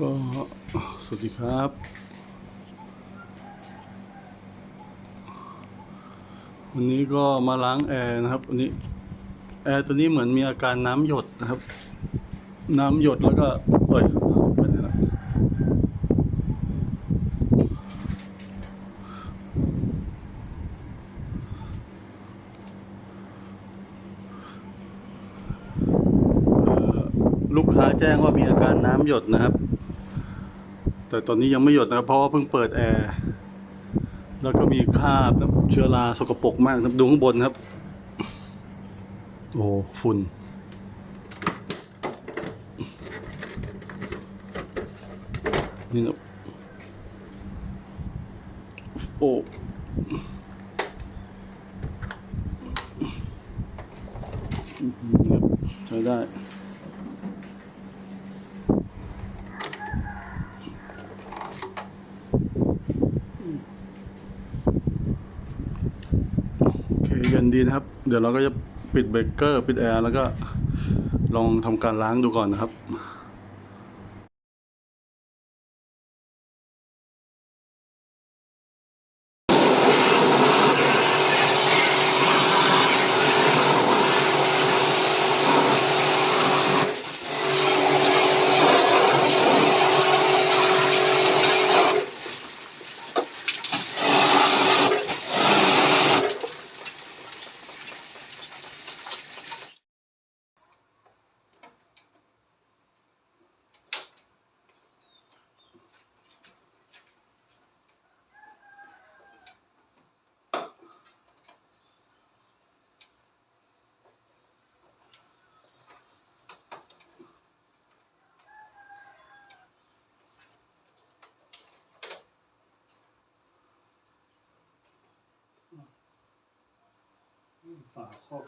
ก็สวัสดีครับ วันนี้ก็มาล้างแอร์นะครับวันนี้แอร์ตัวนี้เหมือนมีอาการน้ำหยดนะครับ น้ำหยดแล้วก็เอ้ยไปไหนะเอ่อลูกค้าแจ้งว่ามีอาการน้ำหยดนะครับ แต่ตอนนี้ยังไม่หยดนะเพราะว่าเพิ่งเปิดแอร์แล้วก็มีคราบนะเชื้อราสกปรกมากนะดูข้างบนครับ โอ้ฝุ่นนี่นะโอ้ใช้ได้ โอเคเย็นดีนะครับ เดี๋ยวเราก็จะปิดเบรกเกอร์ ปิดแอร์แล้วก็ลองทำการล้างดูก่อนนะครับ ฝาครอบ